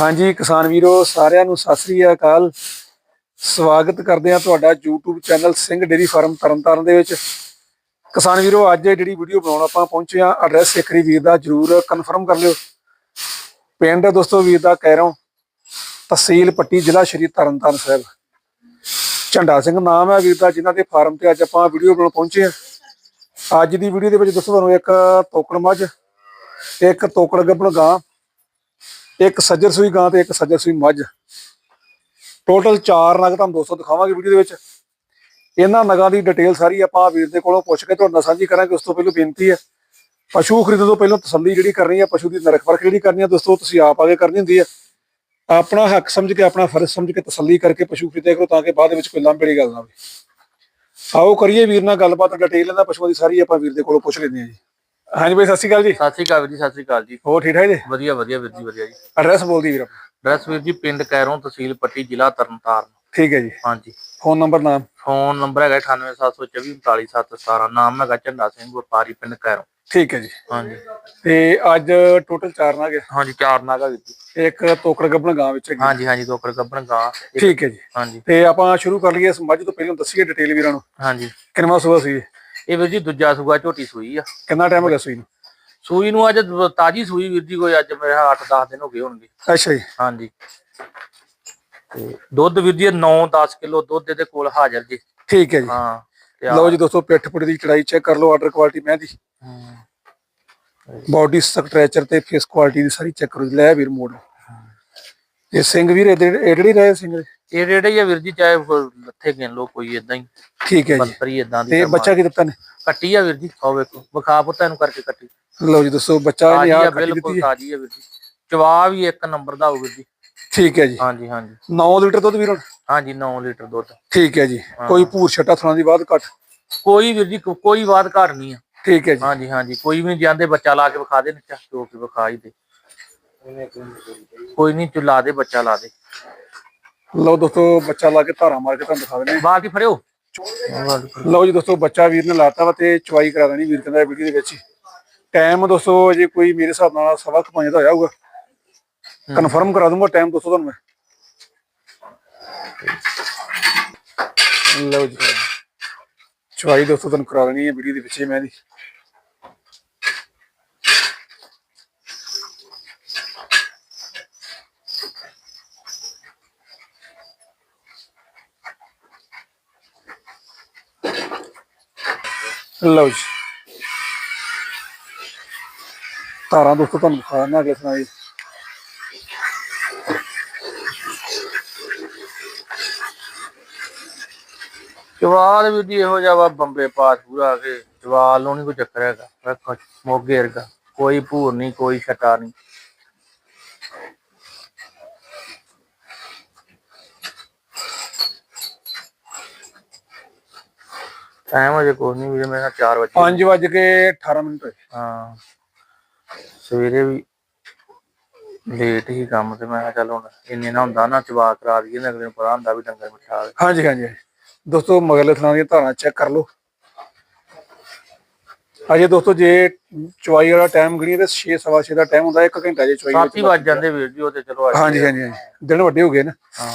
ਹਾਂਜੀ, ਕਿਸਾਨ ਵੀਰੋ, ਸਾਰਿਆਂ ਨੂੰ ਸਤਿ ਸ੍ਰੀ ਅਕਾਲ। ਸਵਾਗਤ ਕਰਦੇ ਆ ਤੁਹਾਡਾ YouTube channel Singh dairy farm Tarn Taran ਦੇ ਵਿੱਚ। ਕਿਸਾਨ ਵੀਰੋ, ਅੱਜ ਇਹ ਜਿਹੜੀ ਵੀਡੀਓ ਬਣਾਉਣ ਆਪਾਂ ਪਹੁੰਚੇ ਆ ਐਡਰੈਸ ਸਿਖਰੀ ਵੀਰ ਦਾ ਜਰੂਰ ਕਨਫਰਮ ਕਰ ਲਿਓ। ਪਿੰਡ ਦੋਸਤੋ ਵੀਰ ਦਾ, ਕਹਿ ਰਹਾ ਤਹਿਸੀਲ ਪੱਟੀ, ਜ਼ਿਲ੍ਹਾ ਸ਼੍ਰੀ ਤਰਨਤਾਰਨ ਸਾਹਿਬ। ਝੰਡਾ ਸਿੰਘ ਨਾਮ ਹੈ ਵੀਰ ਦਾ, ਜਿਨ੍ਹਾਂ ਦੇ ਫਾਰਮ ਤੇ ਅੱਜ ਆਪਾਂ ਵੀਡੀਓ ਬਣਾਉਣ ਪਹੁੰਚੇ ਆ ਅੱਜ ਦੀ ਵੀਡੀਓ ਦੇ ਵਿੱਚ ਦੋਸਤੋ ਤੁਹਾਨੂੰ ਇੱਕ ਤੋਕੜ ਮੱਝ, ਇੱਕ ਤੋਕੜ ਗੱਭਣ ਗਾਂ ਇੱਕ ਸੱਜਰ ਸੂਈ ਗਾਂ ਤੇ ਇੱਕ ਸੱਜਰ ਸੂਈ ਮੱਝ। ਟੋਟਲ 4 ਨਗ ਤੁਹਾਨੂੰ ਦੋਸਤੋ ਦਿਖਾਵਾਂਗੇ ਵੀਡੀਓ ਦੇ ਵਿੱਚ। ਇਹਨਾਂ ਨਗਾਂ ਦੀ ਡਿਟੇਲ ਸਾਰੀ ਆਪਾਂ ਵੀਰ ਦੇ ਕੋਲੋਂ ਪੁੱਛ ਕੇ ਤੁਹਾਡੇ ਨਾਲ ਸਾਂਝੀ ਕਰਾਂਗੇ, ਉਸ ਤੋਂ ਪਹਿਲਾਂ ਬੇਨਤੀ ਹੈ, ਪਸ਼ੂ ਖਰੀਦਣ ਤੋਂ ਪਹਿਲਾਂ ਤਸੱਲੀ ਜਿਹੜੀ ਕਰਨੀ ਹੈ, ਪਸ਼ੂ ਦੀ ਨਰਖ ਪਰਖ ਜਿਹੜੀ ਕਰਨੀ ਹੈ, ਦੋਸਤੋ ਤੁਸੀਂ ਆਪ ਆਗੇ ਕਰਨੀ ਹੁੰਦੀ ਹੈ। ਆਪਣਾ ਹੱਕ ਸਮਝ ਕੇ, ਆਪਣਾ ਫਰਜ਼ ਸਮਝ ਕੇ ਤਸੱਲੀ ਕਰਕੇ ਪਸ਼ੂ ਖਰੀਦਿਆ ਕਰੋ ਤਾਂ ਕਿ ਬਾਅਦ ਵਿੱਚ ਕੋਈ ਲਾਂਭੇ ਦੀ ਗੱਲ ਨਾ ਹੋਵੇ। ਆਓ ਕਰੀਏ ਵੀਰ ਨਾਲ ਗੱਲਬਾਤ ਡਿਟੇਲ ਇਹਨਾਂ ਪਸ਼ੂਆਂ ਦੀ ਸਾਰੀ ਆਪਾਂ ਵੀਰ ਦੇ ਕੋਲੋਂ ਪੁੱਛ ਲੈਂਦੇ ਹਾਂ ਜੀ। ਹਾਂਜੀ ਬਾਈ ਸਤਿ ਸ਼੍ਰੀ ਅਕਾਲ ਜੀ। ਸਤਿ ਸ਼੍ਰੀ ਅਕਾਲ ਵੀਰ ਜੀ ਸਤਿ ਸ਼੍ਰੀ ਅਕਾਲ ਜੀ। ਹੋਰ ਠੀਕ ਠਾਕ ਜੀ? ਵਧੀਆ ਵਧੀਆ ਵੀਰ ਜੀ ਵਧੀਆ ਜੀ। ਐਡਰੈਸ ਬੋਲਦੀ ਵੀਰ ਆਪਣਾ। ਐਡਰੈਸ ਵੀਰ ਜੀ ਪਿੰਡ ਕੈਰੋਂ ਤਹਿਸੀਲ ਪੱਟੀ ਜ਼ਿਲ੍ਹਾ ਤਰਨਤਾਰਨ। ਠੀਕ ਹੈ ਜੀ। ਹਾਂਜੀ। ਫੋਨ ਨੰਬਰ ਨਾਮ? ਫੋਨ ਨੰਬਰ ਹੈਗਾ 9872244717 ਨਾਮ ਹੈਗਾ ਝੰਡਾ ਸਿੰਘ ਵਪਾਰੀ ਪਿੰਡ ਕੈਰੋਂ। ਠੀਕ ਹੈ ਜੀ। ਹਾਂਜੀ। ਤੇ ਅੱਜ ਟੋਟਲ 4 ਨਗ ਹੈ। ਹਾਂਜੀ ਚਾਰ ਨਾਗਾ ਵੀਰ ਜੀ। ਇੱਕ ਤੋਕੜ ਗੱਬਣ ਗਾਂ ਵਿੱਚ ਹੈਗੀ। ਹਾਂਜੀ ਹਾਂਜੀ ਦੋਕੜ ਗੱਬਣ ਗਾਂ। ਠੀਕ ਹੈ ਜੀ। ਹਾਂਜੀ। ਤੇ ਆਪਾਂ ਸ਼ੁਰੂ ਕਰ ਲਈਏ ਇਸ ਮੱਝ ਤੋਂ ਪਹਿਲਾਂ ਦੱਸੀਏ ਡਿਟੇਲ ਵੀਰਾਂ ਨੂੰ। ਹਾਂਜੀ। ਕਿੰਨਾ ਸੂਆ ਸੀ ਇਹ? ਇਹ ਵੀਰ ਜੀ ਦੂਜਾ ਸੂਆ ਝੋਟੀ ਸੂਈ ਆ। ਕਿੰਨਾ ਟਾਈਮ ਹੋ ਗਿਆ ਸੂਈ ਨੂੰ? ਸੂਈ ਨੂੰ ਅੱਜ ਤਾਜੀ ਸੂਈ ਵੀਰ ਜੀ ਕੋਈ ਅੱਜ ਮੇਰੇ 8-10 ਦਿਨ ਹੋ ਗਏ ਹੋਣਗੇ। ਅੱਛਾ ਜੀ। ਹਾਂਜੀ। ਤੇ ਦੁੱਧ ਵੀਰ ਜੀ 9-10 ਕਿਲੋ ਦੁੱਧ ਇਹਦੇ ਕੋਲ ਹਾਜ਼ਰ ਜੀ। ਠੀਕ ਹੈ ਜੀ। ਹਾਂ ਲਓ ਜੀ ਦੋਸਤੋ ਪਿੱਠ ਪੁੜੀ ਦੀ ਚੜਾਈ ਚੈੱਕ ਕਰ ਲਓ ਆਰਡਰ ਕੁਆਲਿਟੀ ਮੈਂ ਦੀ ਬਾਡੀ ਸਟ੍ਰੈਚਰ ਤੇ ਫੇਸ ਕੁਆਲਿਟੀ ਦੀ ਸਾਰੀ ਚੈੱਕ ਕਰੋ ਜੀ। ਲੈ ਵੀਰ ਮੋੜ। ਇਹ ਸਿੰਘ ਵੀਰ ਇਹਦੇ ਇਹੜੀ ਰਹੇ ਸਿੰਘ? ਇਹ ਜਿਹੜੇ ਹੀ ਆ ਵੀਰ ਜੀ ਚਾਹੇ ਲੱਥੇ ਗਿਣ ਲੋ ਕੋਈ ਇਦਾਂ ਹੀ। ਠੀਕ ਹੈ ਜੀ। ਬੱਤਰੀ ਇਦਾਂ ਦੀ ਤੇ ਬੱਚਾ ਕੀ ਦਿੱਤਾ ਨੇ? ਕੱਟੀ ਆ ਵੀਰ ਜੀ ਆਓ ਵੇਖੋ ਵਿਖਾ ਪੁੱਤਾਂ ਨੂੰ ਕਰਕੇ ਕੱਟੀ। ਲਓ ਜੀ ਦੋਸਤੋ ਬੱਚਾ ਤਾਜੀ ਆ ਆ ਬਿਲਕੁਲ ਦਿੱਤੀ ਹੈ? ਤਾਜੀ ਆ ਵੀਰ ਜੀ। ਚਵਾ ਵੀ ਇੱਕ ਨੰਬਰ ਦਾ ਹੋਊ ਵੀਰ ਜੀ। ਠੀਕ ਹੈ ਜੀ। ਹਾਂਜੀ ਹਾਂਜੀ। 9 ਲੀਟਰ ਦੁੱਧ ਵੀਰ? ਹਾਂਜੀ 9 ਲੀਟਰ ਦੁੱਧ। ਠੀਕ ਹੈ ਜੀ। ਕੋਈ ਭੂਰ ਛੱਟਾ ਥਣਾ ਦੀ ਬਾਅਦ ਘੱਟ। ਕੋਈ ਵੀਰ ਜੀ ਕੋ- ਕੋਈ ਬਾਤ ਘਾਟ ਨਹੀਂ ਆ। ਠੀਕ ਹੈ ਜੀ। ਹਾਂਜੀ ਹਾਂਜੀ। ਕੋਈ ਵੀ ਜਾਂਦੇ ਬੱਚਾ ਲਾ ਕੇ ਵਿਖਾ ਦੇ ਨਿੱਚਾ ਜੋ ਕੇ ਵਿਖਾ ਹੀ ਦੇ। ਕੋਈ ਨਹੀਂ ਤੂੰ ਲਾ ਦੇ ਬੱਚਾ ਲਾ ਦੇ। ਲਓ ਦੋਸਤੋ ਬੱਚਾ ਲਾ ਕੇ ਧਾਰਾ ਮਾਰ ਕੇ ਤੁਹਾਨੂੰ ਦਿਖਾ ਦਿੰਦੇ ਹਾਂ। ਬਾਕੀ ਫੜਿਓ? ਲਓ ਜੀ ਦੋਸਤੋ ਬੱਚਾ ਵੀਰ ਨੇ ਲਾਤਾ ਵਾ ਤੇ ਚਵਾਈ ਕਰਾ ਦੇਣੀ ਵੀਰ ਕਹਿੰਦਾ ਵੀਡੀਓ ਦੇ ਵਿੱਚ ਟਾਈਮ ਦੋਸਤੋ ਅਜੇ ਕੋਈ ਮੇਰੇ ਹਿਸਾਬ ਨਾਲ ਸਵਾ ਕੁ ਪੰਜ ਦਾ ਹੋਇਆ ਹੋਊਗਾ। ਕਨਫਰਮ ਕਰਾ ਦੂੰਗਾ ਟਾਈਮ ਦੋਸਤੋ ਤੁਹਾਨੂੰ ਮੈਂ। ਲਓ ਜੀ। ਚਵਾਈ ਦੋਸਤੋ ਤੁਹਾਨੂੰ ਕਰਾ ਦੇਣੀ ਹੈ ਵੀਡੀਓ ਦੇ ਵਿੱਚ ਮੈਂ ਦੀ ਲਓ ਜੀ। ਤਾਰਾਂ ਦੋਸਤੋ, ਤੁਹਾਨੂੰ ਦਿਖਾ ਦਿੰਦਾ ਅਗਲੇ ਸੁਣਾਈ ਜਵਾਲ ਵੀਰ ਜੀ ਇਹੋ ਜਿਹਾ ਵਾ, ਬੰਬੇ ਪਾਸ ਪੂਰਾ ਕੇ। ਜਵਾਲ ਨੂੰ ਨਹੀਂ ਕੋਈ ਚੱਕਰ ਹੈਗਾ। ਵੇਖੋ ਮੋਗੇ ਵਰਗਾ। ਕੋਈ ਭੂਰ ਨਹੀਂ ਕੋਈ ਛਟਾ ਨਹੀਂ ਟਾਈਮ ਅਜੇ ਕੋਈ ਨਹੀਂ ਵੀਰੇ ਮੇਰੇ ਨਾਲ 4 ਵਜੇ 5 ਵਜ ਕੇ 18 ਮਿੰਟ ਹੋਏ। ਹਾਂ। ਸਵੇਰੇ ਵੀ ਲੇਟ ਹੀ ਕੰਮ ਤੇ ਮੈਂ ਕਿਹਾ ਚੱਲ ਹੁਣ ਇੰਨੇ ਨਾ ਹੁੰਦਾ ਨਾ ਚਵਾ ਕਰਾ ਦਈਏ ਨਾ ਅਗਲੇ ਨੂੰ ਪਤਾ ਹੁੰਦਾ ਵੀ ਡੰਗਰ ਮਿੱਠਾ ਹਾਂਜੀ ਹਾਂਜੀ। ਦੋਸਤੋ ਮਗਰਲੇ ਥਾਂ ਦੀਆਂ ਧਾਰਾਂ ਚੈੱਕ ਕਰ ਲਓ। ਅਜੇ ਦੋਸਤੋ ਜੇ ਚਵਾਈ ਵਾਲਾ ਟਾਈਮ ਗਣੀ ਤੇ 6 ਸਵਾ 6 ਦਾ ਟਾਈਮ ਹੁੰਦਾ 1 ਘੰਟਾ ਜੇ ਚਵਾਈ ਸੱਤ ਹੀ ਵੱਜ ਜਾਂਦੇ ਵੀਰ ਜੀ ਉਹ ਤੇ ਚਲੋ ਹਾਂਜੀ ਹਾਂਜੀ ਹਾਂਜੀ। ਦਿਨ ਵੱਡੇ ਹੋ ਗਏ ਨਾ। ਹਾਂ।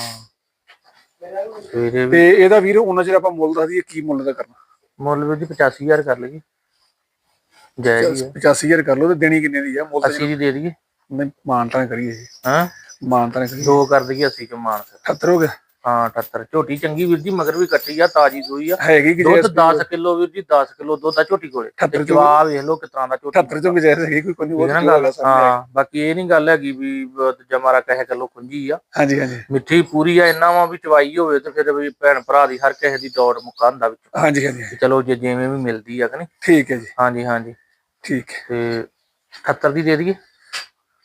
ਤੇ ਇਹਦਾ ਵੀਰ ਉਹਨਾਂ ਚਿਰ ਆਪਾਂ ਮੁੱਲ ਦੱਸ ਦਈਏ ਕੀ ਮੁੱਲ ਦਾ ਕਰਨਾ। ਮੁੱਲ ਵੀਰ ਜੀ 85000 ਕਰ ਲਈਏ। ਜੈ ਜੀ 85000 ਕਰ ਲਓ ਤੇ ਦੇਣੀ ਕਿੰਨੇ ਦੀ ਆ? ਮੁੱਲ 80 ਦੀ ਦੇ ਦਈਏ। ਨਹੀਂ ਮਾਨਤਾ ਕਰੀਏ। ਜੀ ਹਾਂ ਮਾਨਤਾ ਕਰੀਏ। ਦੋ ਕਰ ਦਈਏ 80 ਚ ਮਾਨ ਫਿਰ। 78 ਹੋ ਗਿਆ। ਹਾਂ 78 ਝੋਟੀ ਚੰਗੀ ਵੀਰ ਜੀ ਮਗਰ ਵੀ ਕੱਟੀ ਆ ਤਾਜੀ ਸੂਈ ਆ। ਹੈਗੀ ਕਿ ਦੁੱਧ 10 ਕਿਲੋ ਵੀਰ ਜੀ 10 ਕਿਲੋ ਦੁੱਧ ਆ ਝੋਟੀ ਕੋਲੇ। ਅਠੱਤਰ ਚੋਂ- ਜਵਾਬ ਵੇਖ ਲਓ ਕਿਤਨਾ ਦਾ ਝੋਟੀ 78 ਤੋਂ ਗੁਜ਼ਾਰਿਸ਼ ਹੈਗੀ ਕੋਈ ਕੋਈ ਠੀਕ ਹੈ ਬਾਕੀ ਇਹ ਨਹੀਂ ਗੱਲ ਹੈਗੀ ਵੀ ਜਮਾਰਾ ਕਹੇ ਕਿਲੋ ਖੁੰਜੀ ਆ। ਹਾਂਜੀ ਹਾਂਜੀ। ਮਿੱਠੀ ਪੂਰੀ ਆ ਇੰਨਾ ਵਾ ਵੀ ਚਵਾਈ ਹੋਵੇ ਤੇ ਫਿਰ ਵੀ ਭੈਣ ਭਰਾ ਦੀ ਹਰ ਕਿਸੇ ਦੀ ਦੌੜ ਮੁੱਕਾ ਹੁੰਦਾ ਵਿੱਚ। ਹਾਂਜੀ ਹਾਂਜੀ। ਚਲੋ ਜੇ ਜਿਵੇਂ ਵੀ ਮਿਲਦੀ ਆ ਕਿ ਨਹੀਂ? ਠੀਕ ਹੈ ਜੀ। ਹਾਂਜੀ ਹਾਂਜੀ। ਠੀਕ ਤੇ 78 ਦੀ ਦੇ ਦਈਏ?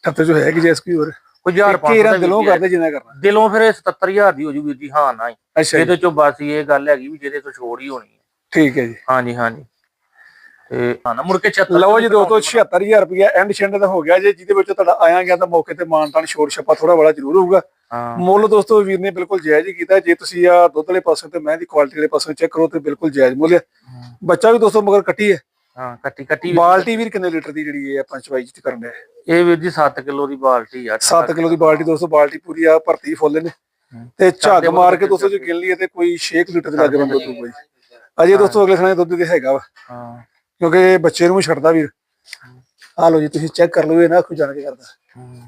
78 ਜੋ ਹੈ ਕਿ ਜੈਸ ਕੀ ਹੋਰ? ਕੋਈ 1000 ਕੀਰਾ 500 ਦਿਲੋਂ ਕਰਦੇ ਜਿੰਨਾ ਕਰਨਾ। ਦਿਲੋਂ ਫਿਰ ਇਹ 77000 ਦੀ ਹੋ ਜੂ ਵੀਰ ਜੀ ਹਾਂ ਨਾ ਹੀ ਅੱਛਾ ਜੀ। ਇਹਦੇ ਚੋਂ ਬਸ ਇਹ ਗੱਲ ਹੈਗੀ ਵੀ ਜਿਹਦੇ ਤੋਂ ਛੋੜ ਹੀ ਹੋਣੀ ਹੈ। ਠੀਕ ਹੈ ਜੀ। ਹਾਂਜੀ ਹਾਂਜੀ। ਤੇ ਹਾਂ ਨਾ ਮੁੜ ਕੇ 76 ਲਓ ਜੀ ਦੋਸਤੋ 76000 ਰੁਪਇਆ ਐਂਡ ਸ਼ੈਂਡ ਦਾ ਹੋ ਗਿਆ ਜੇ ਜਿਹਦੇ ਵਿੱਚ ਤੁਹਾਡਾ ਆਇਆ ਗਿਆ ਤਾਂ ਮੌਕੇ ਤੇ ਮਾਨਤਾਨ ਛੋੜ ਛੱਪਾ ਥੋੜਾ ਬੜਾ ਜ਼ਰੂਰ ਹੋਊਗਾ। ਹਾਂ। ਮੁੱਲ ਦੋਸਤੋ ਵੀਰ ਨੇ ਬਿਲਕੁਲ ਜਾਇਜ਼ ਹੀ ਕੀਤਾ। ਜੇ ਤੁਸੀਂ ਆ ਦੁੱਧ ਵਾਲੇ ਪਾਸੇ ਤੇ ਮੈਂ ਦੀ ਕੁਆਲਿਟੀ ਵਾਲੇ ਪਾਸੇ ਚੈੱਕ ਕਰੋ ਤੇ ਬਿਲਕੁਲ ਜਾਇਜ਼ ਮੁੱਲ ਹੈ। ਬੱਚਾ ਵੀ ਦੋਸਤੋ ਮਗਰ ਕੱਟੀ ਹੈ। ਹਾਂ ਕੱਟੀ ਕੱਟੀ ਬਾਲਟੀ ਵੀਰ ਕਿੰਨੇ ਲੀਟਰ ਦੀ ਜਿਹੜੀ ਇਹ ਆਪਾਂ ਚਵਾਈ ਚ ਕਰਨ ਦੇ ਇਹ ਵੀਰ ਜੀ 7 ਕਿਲੋ ਦੀ ਬਾਲਟੀ ਆ 7 ਕਿਲੋ ਦੀ ਬਾਲਟੀ ਦੋਸਤੋ ਬਾਲਟੀ ਪੂਰੀ ਆ ਭਰਤੀ ਫੁੱਲ ਨੇ। ਤੇ ਝੱਗ ਮਾਰ ਕੇ ਦੋਸਤੋ ਜੇ ਗਿਣ ਲਈਏ ਤੇ ਕੋਈ 6 ਲੀਟਰ ਦੇ ਲੱਗ ਬੰਦਾ ਦੁੱਧ ਜੀ ਅਜੇ ਦੋਸਤੋ ਅਗਲੇ ਥਾਣੇ ਦੁੱਧ ਦੇ ਹੈਗਾ ਵਾ। ਹਾਂ। ਕਿਉਂਕਿ ਬੱਚੇ ਨੂੰ ਛੱਡਦਾ ਵੀਰ। ਆ ਲਓ ਜੀ ਤੁਸੀਂ ਚੈੱਕ ਕਰ ਲਓ ਇਹ ਨਾ ਕੋਈ ਜਾਣ ਕੇ ਕਰਦਾ। ਹੂੰ।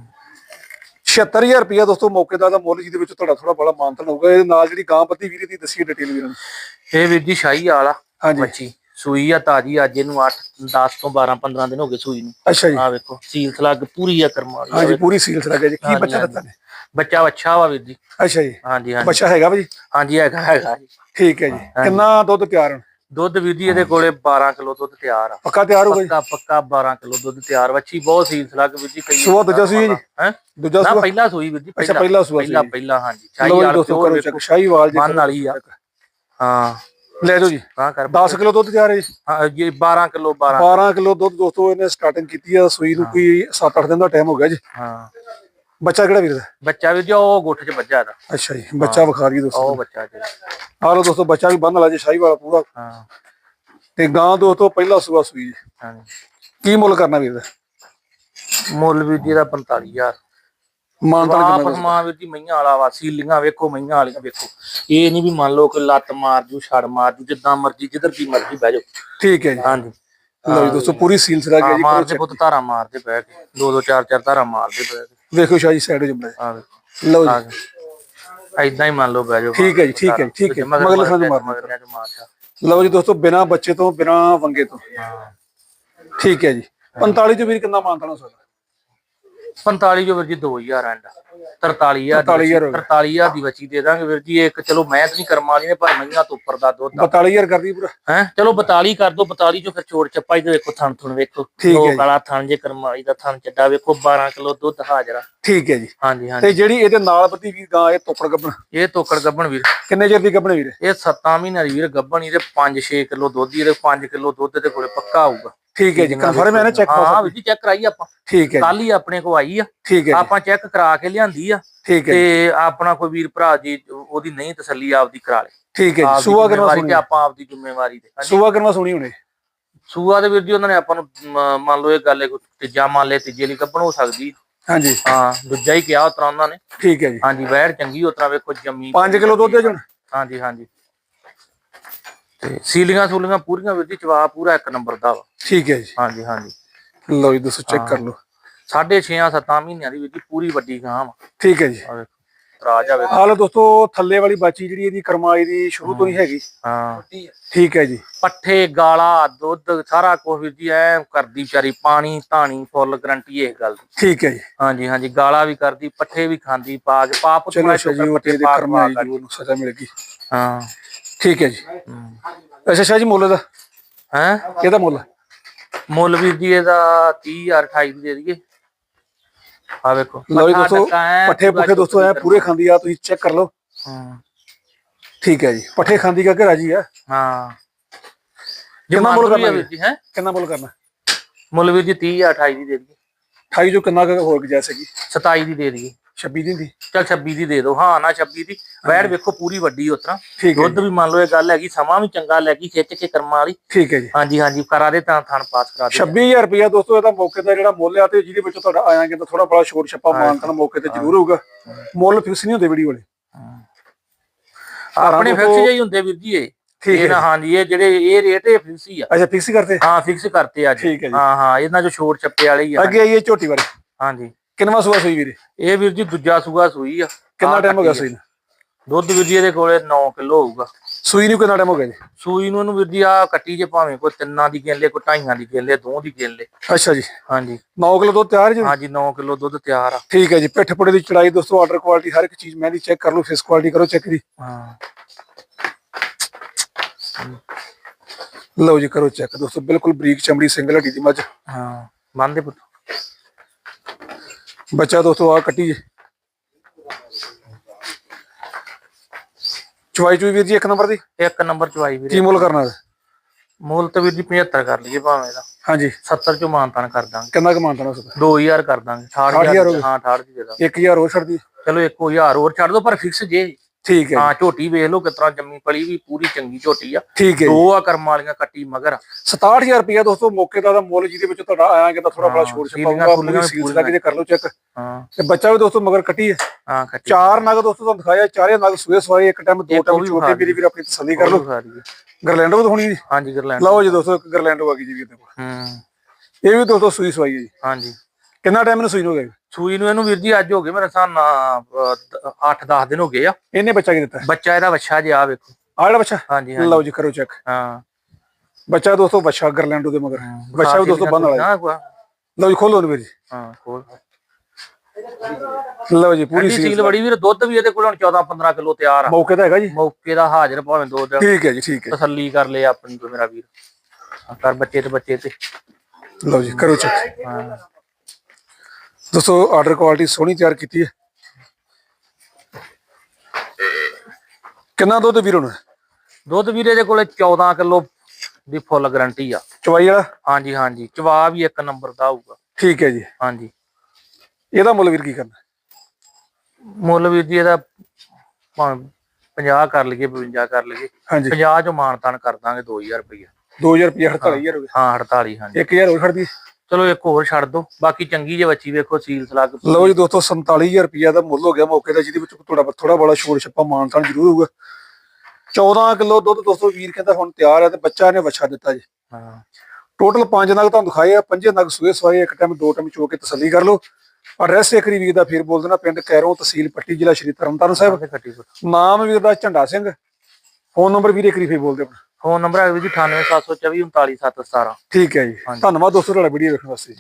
76000 ਰੁਪਇਆ ਦੋਸਤੋ ਮੌਕੇ ਦਾ ਦਾ ਮੁੱਲ ਜਿਹਦੇ ਵਿੱਚ ਤੁਹਾਡਾ ਥੋੜਾ ਬੜਾ ਮਾਨਤਨ ਹੋਊਗਾ। ਇਹਦੇ ਨਾਲ ਜਿਹੜੀ ਗਾਂ ਪੱਤੀ ਵੀਰ ਦੀ ਦੱਸੀ ਡਿਟੇਲ ਵੀਰਾਂ ਨੂੰ। ਇਹ ਵੀਰ ਜੀ ਸ਼ਾਹੀ ਵਾਲਾ ਹਾਂਜੀ। ਬੱਚੀ ਸੂਈ ਆ ਤਾਜੀ ਅੱਜ ਇਹਨੂੰ 8 10 ਤੋਂ 12 15 ਦਿਨ ਹੋ ਗਏ ਸੂਈ ਨੂੰ। ਅੱਛਾ ਜੀ। ਆ ਵੇਖੋ ਸੀਲ ਸਲੱਗ ਪੂਰੀ ਆ ਕਰਮ ਵਾਲੀ। ਹਾਂਜੀ ਪੂਰੀ ਸੀਲਸ ਲੱਗਾ ਜੀ। ਕੀ ਬੱਚਾ। ਦਿੱਤਾ ਨੇ? ਬੱਚਾ ਅੱਛਾ ਵਾ ਵੀਰ ਜੀ। ਅੱਛਾ ਜੀ। ਹਾਂਜੀ ਹਾਂਜੀ। ਬੱਚਾ ਹੈਗਾ ਵਾ ਜੀ? ਹਾਂਜੀ ਹੈਗਾ ਹੈਗਾ। ਜੀ ਠੀਕ ਹੈ ਜੀ। ਕਿੰਨਾ ਦੁੱਧ ਤਿਆਰ ਹੈ ਦੁੱਧ ਵੀਰ ਜੀ ਇਹਦੇ ਕੋਲੇ 12 ਕਿਲੋ ਦੁੱਧ ਤਿਆਰ ਆ। ਪੱਕਾ ਤਿਆਰ ਹੋਊਗਾ ਪੱਕਾ ਪੱਕਾ 12 ਕਿਲੋ ਦੁੱਧ ਤਿਆਰ ਵੱਛੀ ਬਹੁਤ ਸੀਲ ਸਲੱਗ ਵੀਰ ਜੀ ਕਈ ਸੂਆ ਦੂਜਾ ਸੂਈ ਜੀ? ਹੈ? ਦੂਜਾ ਸੂਆ? ਪਹਿਲਾ ਸੂਈ ਵੀਰ ਜੀ ਅੱਛਾ ਪਹਿਲਾ। ਸੂਆ ਪਹਿਲਾ ਪਹਿਲਾ ਹਾਂਜੀ। ਸ਼ਾਹੀ ਲਓ ਜੀ ਵਾਲਾ ਦੋਸਤੋ ਪਿਓਰ ਕਰੋ ਚੈੱਕ ਸ਼ਾਹੀਵਾਲ ਜੀ ਮਨ ਵਾਲੀ ਆ। ਹਾਂ। ਲੈ ਜਾਓ ਜੀ। ਹਾਂ ਕਰ 10 ਕਿਲੋ ਦੁੱਧ ਤਿਆਰ ਹੈ ਜੀ। ਹਾਂ ਜੀ 12 ਕਿਲੋ 12 12 ਕਿਲੋ ਦੁੱਧ ਦੋਸਤੋ ਇਹਨੇ ਸਟਾਰਟਿੰਗ ਕੀਤੀ ਆ ਸੂਈ ਨੂੰ ਕੋਈ 7-8 ਦਿਨ ਦਾ ਟਾਈਮ ਹੋ ਗਿਆ ਜੀ। ਹਾਂ। ਬੱਚਾ ਕਿਹੜਾ ਵੀਰ ਦਾ? ਬੱਚਾ ਵੀਰ ਜੀ ਉਹ ਗੁੱਠ 'ਚ ਵੱਜਾ ਇਹਦਾ ਅੱਛਾ ਜੀ ਬੱਚਾ ਵਿਖਾ ਰਹੀ ਦੋਸਤੋ। ਉਹ ਬੱਚਾ ਜੀ। ਆ ਲਓ ਦੋਸਤੋ ਬੱਚਾ ਵੀ ਬੰਨ ਲਾ ਜੀ ਸ਼ਾਹੀਵਾਲ ਪੂਰਾ। ਹਾਂ। ਤੇ ਗਾਂ ਦੋਸਤੋ ਪਹਿਲਾ ਸੂਆ ਸੂਈ ਜੀ। ਹਾਂ। ਕੀ ਮੁੱਲ ਕਰਨਾ ਵੀਰ ਦਾ? ਮੁੱਲ ਵੀਰ ਜੀ ਦਾ 45000 ਮਾਨਤਾ ਆਪ ਕਿੰਨਾ ਮਾਂ ਵੀਰ ਜੀ ਮਈਆਂ ਵਾਲਾ ਵਾ ਸੀਲੀਆਂ ਵੇਖੋ ਮਈਆਂ ਵਾਲੀਆਂ ਵੇਖੋ। ਇਹ ਨਹੀਂ ਵੀ ਮੰਨ ਲਓ ਕਿ ਲੱਤ ਮਾਰ ਜੂ ਛੜ ਮਾਰ ਜੂ ਜਿੱਦਾਂ ਮਰਜ਼ੀ ਜਿੱਧਰ ਦੀ ਮਰਜ਼ੀ ਬਹਿ ਜਾਓ। ਠੀਕ ਹੈ ਜੀ। ਹਾਂਜੀ। ਲਓ ਜੀ ਦੋਸਤੋ ਪੂਰੀ ਸੀਲਸ ਲੱਗ ਹਾਂ, ਗਿਆ ਜੀ ਮਾਰਦੇ ਪੁੱਤ ਧਾਰਾ ਮਾਰਦੇ ਬਹਿ ਕੇ। ਦੋ ਦੋ ਚਾਰ ਚਾਰ ਧਾਰਾ ਮਾਰਦੇ ਬਹਿ ਕੇ। ਵੇਖੋ ਸ਼ਾਹੀ ਸਾਈਡ ਜੁਮਲੇ ਆ ਵੇਖੋ ਲਓ ਜੀ। ਏਦਾਂ ਹੀ ਮੰਨ ਲਓ ਬਹਿ ਜਾਓ। ਠੀਕ ਹੈ ਜੀ, ਠੀਕ ਹੈ ਜੀ, ਠੀਕ ਹੈ। ਮਗਰ ਚ ਮਾਰਦਾ ਲਓ ਜੀ ਦੋਸਤੋ ਬਿਨਾ ਬੱਚੇ ਤੋਂ ਬਿਨਾ ਵੰਗੇ ਤੋਂ। ਹਾਂ। ਠੀਕ ਹੈ ਜੀ। 45 ਚ ਵੀਰ ਕਿੰਨਾ ਮਾਨਤਾ ਹੋ ਸਕਦਾ 45 ਜੋ ਵੀਰ ਜੀ 2000 ਐਂਡ 43000 43,000 ਹੋ ਗਿਆ। 43000 ਦੀ ਬੱਚੀ ਦੇ ਦਾਂਗੇ ਵੀਰ ਜੀ। ਇੱਕ ਚਲੋ ਮਿਹਨਤ ਨਹੀਂ ਕਰਮ ਵਾਲੀ ਨੇ ਪਰ ਮਹੀਨਾ ਤੋਂ ਉੱਪਰ ਦਾ ਦੁੱਧ 42000 ਕਰਦੀ ਪੂਰਾ। ਹੈ? ਚਲੋ 42 ਕਰ ਦੋ 42 ਚੋਂ ਫਿਰ ਚੋੜ ਚੱਪਾ ਹੀ ਤੇ ਵੇਖੋ ਥਣ ਥਣ ਵੇਖੋ। ਠੀਕ ਹੈ ਦੋ ਜੀ। ਕਾਲਾ ਥਣ ਜੇ ਕਰਮ ਵਾਲੀ ਦਾ ਥਣ ਚੱਡਾ ਵੇਖੋ 12 ਕਿਲੋ ਦੁੱਧ ਹਾਜ਼ਰਾ। ਠੀਕ ਹੈ ਜੀ। ਹਾਂਜੀ ਹਾਂਜੀ। ਤੇ ਜਿਹੜੀ ਇਹਦੇ ਨਾਲ ਬੱਤੀ ਵੀਰ ਗਾਂ ਇਹ ਤੋਕੜ ਗੱਬਣ। ਇਹ ਤੋਕੜ ਗੱਬਣ ਵੀਰ। ਕਿੰਨੇ ਚਿਰ ਦੀ ਗੱਬਣ ਵੀਰ? ਇਹ 7 ਮਹੀਨਿਆਂ ਦੀ ਵੀਰ ਗੱਬਣ ਇਹਦੇ 5-6 ਕਿਲੋ ਦੁੱਧ ਇਹਦੇ 5 ਕਿਲੋ ਦੁੱਧ ਦੇ ਕੋਲੇ ਪੱਕਾ ਆਊਗਾ ਠੀਕ ਹੈ ਜੀ ਕਨਫਰਮ ਹੈ ਨਾ ਚੈੱਕ ਹਾਂ ਜੀ ਚੈੱਕ ਕਰਾਈ ਆਪਾਂ। ਠੀਕ ਹੈ ਜੀ। ਕੱਲ ਹੀ ਆਪਣੇ ਕੋ ਆਈ ਆ। ਠੀਕ ਹੈ ਆਪਾਂ ਚੈੱਕ ਕਰਾ ਕੇ ਲਿਆਂਦੀ ਆ ਠੀਕ ਹੈ ਤੇ ਆਪਣਾ ਕੋਈ ਵੀਰ ਭਰਾ ਜੀ ਉਹਦੀ ਨਹੀਂ ਤਸੱਲੀ ਆਪਦੀ ਕਰਾ ਲੇ। ਠੀਕ ਹੈ ਜੀ। ਸੂਆ ਕਰਵਾ ਸੁਣੀ ਆਪਾਂ ਆਪਦੀ ਜ਼ਿੰਮੇਵਾਰੀ ਤੇ। ਸੂਆ ਕਰਵਾ ਸੁਣੀ ਹੁਣੇ? ਸੂਆ ਦੇ ਵੀਰ ਜੀ ਉਹਨਾਂ ਨੇ ਆਪਾਂ ਨੂੰ ਮੰਨ ਲਓ ਇਹ ਗੱਲ ਹੈ ਕੋਈ ਤੀਜਾ ਮੰਨ ਲਿਆ ਤੀਜੇ ਲਈ ਕੱਢਣ ਹੋ ਸਕਦੀ। ਹਾਂਜੀ। ਹਾਂ ਦੂਜਾ ਹੀ ਕਿਹਾ ਉਤਰਾ ਉਹਨਾਂ ਨੇ। ਠੀਕ ਹੈ ਜੀ। ਹਾਂਜੀ ਵੈੜ ਚੰਗੀ ਉਤਰਾ ਵੇਖੋ ਜੰਮੀ 5 ਕਿਲੋ ਦੁੱਧ ਜਣ ਹਾਂਜੀ ਹਾਂਜੀ। ਤੇ ਸੀਲੀਆਂ ਸੂਲੀਆਂ ਪੂਰੀਆਂ ਵੀਰ ਜੀ ਚਵਾ ਪੂਰਾ ਇੱਕ ਨੰਬਰ ਦਾ ਵਾ। ਠੀਕ ਹੈ ਜੀ। ਹਾਂਜੀ ਹਾਂਜੀ। ਲਓ ਜੀ ਦੋਸਤੋ ਚੈੱਕ ਕਰ ਲਓ। ਸਾਢੇ 6 7 ਮਹੀਨਿਆਂ ਦੀ ਵੀਰ ਜੀ ਪੂਰੀ ਵੱਡੀ ਗਾਂ ਵਾ। ਠੀਕ ਹੈ ਜੀ। ਆ ਵੇਖੋ ਤਰਾਜ ਆ ਵੇਖੋ। ਲਓ ਦੋਸਤੋ ਥੱਲੇ ਵਾਲੀ ਬਾਚੀ ਜਿਹੜੀ ਇਹਦੀ ਕਰਮਾਈ ਦੀ ਸ਼ੁਰੂ ਤੋਂ ਹੀ ਹੈਗੀ। ਹਾਂ। ਠੀਕ ਹੈ ਜੀ। ਪੱਠੇ ਗਾਲਾ ਦੁੱਧ ਸਾਰਾ ਕੁਝ ਵੀਰ ਜੀ ਐ ਕਰਦੀ ਵਿਚਾਰੀ ਪਾਣੀ ਧਾਣੀ ਫੁੱਲ ਗਰੰਟੀ ਇਸ ਗੱਲ। ਦੀ ਠੀਕ ਹੈ ਜੀ। ਹਾਂਜੀ ਹਾਂਜੀ ਗਾਲਾ ਵੀ ਕਰਦੀ ਪੱਠੇ ਵੀ ਖਾਂਦੀ ਪਾ ਕੇ ਪਾਪ ਚਲੋ ਸ਼ਾਹ ਜੀ ਉਹ ਤੇ ਇਹਦੇ ਕਰਮਾਈ ਦੀ ਉਹਨੂੰ ਸਜ਼ਾ ਮਿਲ ਗਈ। ਹਾਂ। ਠੀਕ ਹੈ ਜੀ। ਅੱਛਾ ਸ਼ਾਹ ਜੀ ਮੁੱਲ ਦਾ। ਹੈ? ਇਹਦਾ ਮੁੱਲ? ਮੁੱਲ ਵੀਰ ਜੀ ਇਹਦਾ 30000 28 ਦੀ ਦੇ ਦਈਏ। ਆ ਵੇਖੋ। ਲਓ ਜੀ ਦੋਸਤੋ ਪੱਠੇ ਪੁੱਠੇ ਦੋਸਤੋ ਐ ਪੂਰੇ ਖਾਂਦੀ ਆ ਤੁਸੀਂ ਚੈੱਕ ਕਰ ਲਓ। ਹਾਂ। ਠੀਕ ਹੈ ਜੀ ਪੱਠੇ ਖਾਂਦੀ ਕਾ ਘਰਾ ਜੀ ਆ। ਹਾਂ। ਕਿੰਨਾ ਮੁੱਲ ਕਰਨਾ ਜੀ? ਹੈ? ਕਿੰਨਾ ਮੁੱਲ ਕਰਨਾ? ਮੁੱਲ ਵੀਰ ਜੀ 30000 28 ਦੀ ਦੇ ਦਈਏ। 28 ਜੋ ਕਿੰਨਾ ਕੁ ਹੋਰ ਗੁਜਾਇਸ਼ ਹੈਗੀ 27 ਦੀ ਦੇ ਦਈਏ। 26 ਦੀ ਦੀ ਚਲ 26 ਦੀ ਦੇ ਦਿਓ ਹਾਂ ਨਾ 26 ਦੀ। ਵੈੜ ਵੇਖੋ ਪੂਰੀ ਵੱਡੀ ਉਤਰਾ ਹੈ ਦੁੱਧ ਵੀ ਮੰਨ ਲਓ ਇਹ ਗੱਲ ਹੈਗੀ ਸਮਾਂ ਵੀ ਚੰਗਾ ਲੈ ਗਈ ਖਿੱਚ ਕੇ ਕਰਮਾਂ ਵਾਲੀ। ਠੀਕ ਹੈ ਜੀ। ਹਾਂਜੀ ਹਾਂਜੀ ਕਰਾ ਦੇ ਤਾਂ ਥਣ ਪਾਸ ਕਰਾ ਦੇ। 26000 ਰੁਪਇਆ ਦੋਸਤੋ ਇਹਦਾ ਮੌਕੇ ਦਾ ਜਿਹੜਾ ਮੁੱਲ ਆ ਤੇ ਜਿਹਦੇ ਵਿੱਚ ਤੁਹਾਡਾ ਆਇਆਗੇ ਤਾਂ ਥੋੜਾ ਬੜਾ ਸ਼ੋਰ ਛੱਪਾ ਮਾਨਤਨ ਮੌਕੇ ਤੇ ਜ਼ਰੂਰ ਹੋਊਗਾ। ਮੁੱਲ ਫਿਕਸ ਨਹੀਂ ਹੁੰਦੇ ਵੀਡੀਓ ਵਾਲੇ। ਆਪਣੇ ਫਿਕਸ ਜਿਹੀ ਹੁੰਦੇ ਵੀਰ ਜੀ ਇਹ। ਠੀਕ ਨਾ ਹਾਂਜੀ ਇਹ ਜਿਹੜੇ ਇਹ ਰੇਟ ਇਹ ਫਿਕਸ ਹੀ ਆ। ਅੱਛਾ ਫਿਕਸ ਹੀ ਕਰਤੇ? ਹਾਂ ਫਿਕਸ ਕਰਤੇ ਅੱਜ। ਹੈ ਜੀ। ਹਾਂ ਹਾਂ ਇਹਨਾਂ ਚੋਂ ਛੋਟ ਛੱਪੇ ਵਾਲੇ ਹੀ ਆ। ਅੱਗੇ ਆਈਏ ਝੋਟੀ ਬਾਰੇ। ਹਾਂਜੀ। ਕਿੰਨਵਾ ਸੂਆ ਸੂਈ ਵੀਰੇ? ਇਹ ਵੀਰ ਜੀ ਦੂਜਾ ਸੂਆ ਸੂਈ ਆ। ਕਿੰਨਾ ਟਾਈਮ ਹੋ ਗਿਆ। ਸੂਈ ਨੂੰ? ਦੁੱਧ ਵੀਰ ਜੀ ਇਹਦੇ ਕੋਲੇ 9 ਕਿਲੋ ਹੋਊਗਾ। ਸੂਈ ਨੂੰ ਕਿੰਨਾ ਟਾਈਮ ਹੋ ਗਿਆ ਜੀ? ਸੂਈ ਨੂੰ ਇਹਨੂੰ ਵੀਰ ਜੀ ਆ ਕੱਟੀ ਜੇ ਭਾਵੇਂ ਕੋਈ ਤਿੰਨਾਂ ਦੀ ਗਿਣ ਲੈ ਕੋਈ ਢਾਈਆਂ ਦੀ ਗਿਣ ਲੈ ਦੋ ਦੀ ਗਿਣ ਲੈ ਅੱਛਾ ਜੀ। ਹਾਂਜੀ। 9 ਕਿਲੋ ਦੁੱਧ ਤਿਆਰ ਜੀ ਹਾਂਜੀ 9 ਕਿਲੋ ਦੁੱਧ ਤਿਆਰ ਆ। ਠੀਕ ਹੈ ਜੀ ਪਿੱਠ ਪੁੜੇ ਦੀ ਚੜਾਈ ਦੋਸਤੋ ਆਰਡਰ ਕੁਆਲਿਟੀ ਹਰ ਇੱਕ ਚੀਜ਼ ਮੈਂ ਦੀ ਚੈੱਕ ਕਰ ਲਓ ਫੇਸ ਕੁਆਲਿਟੀ ਕਰੋ ਚੈੱਕ ਦੀ। ਹਾਂ। ਲਓ ਜੀ ਕਰੋ ਚੈੱਕ ਦੋਸਤੋ ਬਿਲਕੁਲ ਬਰੀਕ ਚਮੜੀ ਸਿੰਗਲ ਹੱਡੀ ਦੀ ਮੱਝ। ਹਾਂ ਬੰਦੇ ਪੁੱਤ। ਬੱਚਾ ਦੋਸਤੋ ਆ ਕੱਟੀ। ਚਵਾਈ ਚੂਈ ਵੀਰ ਜੀ ਇੱਕ ਨੰਬਰ ਦੀ? ਇੱਕ ਨੰਬਰ ਚਵਾਈ ਵੀਰੇ। ਕੀ ਮੁੱਲ ਕਰਨਾ ਇਹਦਾ? ਮੁੱਲ ਤੇ ਵੀਰ ਜੀ 75 ਕਰ ਲਈਏ ਭਾਵੇਂ ਇਹਦਾ। ਹਾਂਜੀ। 70 ਚੋਂ ਮਾਨਤਾਨ ਕਰ ਦਾਂਗੇ। ਕਿੰਨਾ ਕਮਾਉਂਦਾ ਨਾ ਸਕਦਾ? 2000 ਕਰ ਦਾਂਗੇ। 68,000 ਹੋ 68000 ਗਏ। ਹਾਂ 68 ਦੀ ਦੇ ਦਾਂਗੇ। 1000 ਹੋਰ ਛੱਡ ਦੀ। ਚਲੋ 1000 ਹੋਰ ਛੱਡ ਦੋ ਪਰ ਫਿਕਸ ਜੇ। ਠੀਕ ਹੈ ਹਾਂ ਝੋਟੀ ਵੇਖ ਲਓ ਕਿਸ ਤਰ੍ਹਾਂ ਜੰਮੀ ਪਲੀ ਵੀ ਪੂਰੀ ਚੰਗੀ ਝੋਟੀ ਆ। ਠੀਕ ਹੈ। ਦੋ ਆ ਕਰਮ ਵਾਲੀਆਂ ਕੱਟੀ ਮਗਰ। 67000 ਰੁਪਇਆ ਦੋਸਤੋ ਮੌਕੇ ਦਾ ਦਾ ਮੁੱਲ ਜਿਹਦੇ ਵਿੱਚ ਤੁਹਾਡਾ ਆਇਆ ਕਿ ਥੋੜਾ ਬੜਾ ਛਪਾਊਗਾ ਖੁੱਲੀਆਂ ਪੂਰੀ ਸੀਲਸ ਕਰਕੇ ਜੇ ਕਰ ਲਓ ਚੈੱਕ ਹਾਂ। ਤੇ ਬੱਚਾ ਵੀ ਦੋਸਤੋ ਮਗਰ ਕੱਟੀ ਹੈ। ਹਾਂ ਕੱਟੀ। ਚਾਰ ਨਗ ਦੋਸਤੋ ਤੁਹਾਨੂੰ ਦਿਖਾਇਆ ਚਾਰੇ ਨਗ ਸੂਏ ਸਵਾਏ ਇੱਕ ਟਾਈਮ ਦੋ ਟਾਈਮ ਵੀ ਚੋਕੇ ਵਿਖਾ ਮੇਰੀ ਵੀਰ ਆਪਣੀ ਤਸੱਲੀ ਕਰ ਲਓ। ਗਰਲੈਂਡੋ ਵੀ ਦਿਖਾਉਣੀ ਜੀ। ਹਾਂਜੀ ਗਰਲੈਂਡ। ਲਓ ਜੀ ਦੋਸਤੋ ਇੱਕ ਗਰਲੈਂਡੋ ਆ ਗਈ ਜੀ ਵੀਰ ਦੇ ਕੋਲ। ਹੂੰ। ਇਹ ਵੀ ਦੋਸਤੋ ਸੂਈ ਸਵਾਈ ਹੈ ਜੀ। ਹਾਂਜੀ। ਕਿੰਨਾ ਟਾਈਮ ਇਹਨੂੰ ਸੂਈ ਨੂੰ ਹੋ ਗਿਆ? ਜੀ? ਸੂਈ ਨੂੰ ਇਹਨੂੰ ਵੀਰ ਜੀ ਅੱਜ ਹੋ ਗਏ ਮੇਰੇ ਨਾਲ 8-10 ਦਿਨ ਹੋ ਗਏ ਆ। ਇਹਨੇ ਬੱਚਾ ਕੀ ਦਿੱਤਾ? ਬੱਚਾ ਇਹਦਾ ਵੱਛਾ ਜਿਹਾ ਵੇਖੋ। ਆਹ ਜਿਹੜਾ ਬੱਚਾ? ਹਾਂਜੀ ਹਾਂਜੀ। ਲਓ ਜੀ ਕਰੋ ਚੈੱਕ ਹਾਂ। ਬੱਚਾ ਦੋਸਤੋ ਬੱਚਾ ਗਰਲੈਂਡੋ ਦੇ ਮਗਰ। ਬੱਚਾ ਵੀ ਦੋਸਤੋ ਬੰਨ ਵਾਲਾ ਜੀ। ਹਾਂ ਲਓ ਜੀ ਖੋਲੋ ਨੂੰ ਵੀਰ ਜੀ। ਹਾਂ ਕੋਲ ਲਓ ਜੀ ਪੂਰੀ ਸੀਲ ਬੜੀ ਵੀਰ ਦੁੱਧ ਵੀ ਇਹਦੇ ਕੋਲ ਹੁਣ 14-15 ਕਿਲੋ ਤਿਆਰ ਆ। ਮੌਕੇ ਦਾ ਹੈਗਾ ਜੀ। ਮੌਕੇ ਦਾ ਹਾਜ਼ਰ ਭਾਵੇਂ ਦੋ ਦਿਨ। ਠੀਕ ਹੈ ਜੀ ਠੀਕ ਹੈ। ਤਸੱਲੀ ਕਰ ਲਿਆ ਆਪਣੀ ਤੋਂ ਮੇਰਾ ਵੀਰ। ਆ ਕਰ ਬੱਚੇ ਤੇ ਬੱਚੇ ਤੇ। ਲਓ ਜੀ ਕਰੋ ਚੈੱਕ ਹਾਂ। ਦੋਸਤੋ ਆਰਡਰ ਕੁਆਲਿਟੀ ਸੋਹਣੀ ਤਿਆਰ ਕੀਤੀ ਹੈ। ਕਿੰਨਾ ਦੁੱਧ ਵੀਰ ਹੁਣ? ਦੁੱਧ ਵੀਰੇ ਦੇ ਕੋਲੇ 14 ਕਿਲੋ ਦੀ ਫੁੱਲ ਗਾਰੰਟੀ ਆ। ਚਵਾਈ ਵਾਲਾ? ਹਾਂਜੀ ਹਾਂਜੀ। ਚਵਾ ਵੀ ਇੱਕ ਨੰਬਰ ਦਾ ਹੋਊਗਾ ਠੀਕ ਹੈ ਜੀ। ਹਾਂਜੀ। ਇਹਦਾ ਮੁੱਲ ਵੀਰ ਕੀ ਕਰਨਾ? ਮੁੱਲ ਵੀਰ ਜੀ ਇਹਦਾ ਭਾਵੇਂ 50 ਕਰ ਲਈਏ 52 ਕਰ ਲਈਏ। ਹਾਂਜੀ। 50 ਚੋਂ ਮਾਨਤਾਨ ਕਰ ਦਾਂਗੇ 2000 ਰੁਪਇਆ 2000 ਰੁਪਏ 48000 ਹੋ ਗਿਆ। ਹਾਂ 48 ਹਾਂਜੀ। 1000 ਹੋਰ ਖੜਦੀ ਚਲੋ ਇੱਕ ਹੋਰ ਛੱਡ ਦੋ ਬਾਕੀ ਚੰਗੀ ਜੇ ਬੱਚੀ ਵੇਖੋ ਸੀਲ ਸਲੱਗ ਲਓ ਜੀ ਦੋਸਤੋ 47000 ਰੁਪਏ ਦਾ ਮੁੱਲ ਹੋ ਗਿਆ ਮੌਕੇ ਦਾ ਜਿਹਦੇ ਵਿੱਚ ਥੋੜਾ ਥੋੜਾ ਬੜਾ ਛੋੜ ਛੱਪਾ ਮਾਨਤਾਨ ਜ਼ਰੂਰ ਹੋਊਗਾ। 14 ਕਿਲੋ ਦੁੱਧ ਦੋਸਤੋ ਵੀਰ ਕਹਿੰਦਾ ਹੁਣ ਤਿਆਰ ਹੈ ਤੇ ਬੱਚਾ ਨੇ ਵਛਾ ਦਿੱਤਾ ਜੀ। ਹਾਂ। ਟੋਟਲ 5 ਨਗ ਤੁਹਾਨੂੰ ਦਿਖਾਏ ਆ ਪੰਜੇ ਨਗ ਸੂਏ ਸਵਾਏ ਇੱਕ ਟਾਈਮ ਦੋ ਟਾਈਮ ਚੋ ਕੇ ਤਸੱਲੀ ਕਰ ਲਓ। ਐਡਰੈਸ ਇੱਕ ਵਾਰੀ ਦਾ ਫੇਰ ਬੋਲ ਦੇਣਾ ਪਿੰਡ ਕੈਰੋਂ ਤਹਿਸੀਲ ਪੱਟੀ ਜ਼ਿਲ੍ਹਾ ਸ਼੍ਰੀ ਤਰਨਤਾਰਨ ਸਾਹਿਬ। ਨਾਮ ਵੀਰ ਦਾ ਝੰਡਾ ਸਿੰਘ। ਫੋਨ ਨੰਬਰ ਵੀਰ ਇੱਕ ਵਾਰੀ ਫੇਰ ਬੋਲ ਦਿਓ ਆਪਣਾ। ਫੋਨ ਨੰਬਰ ਹੈ ਵੀਰ ਜੀ 98724 39717 ਠੀਕ ਹੈ ਜੀ। ਧੰਨਵਾਦ ਦੋਸਤੋ ਤੁਹਾਡਾ ਵੀਡੀਓ ਵੇਖਣ ਵਾਸਤੇ।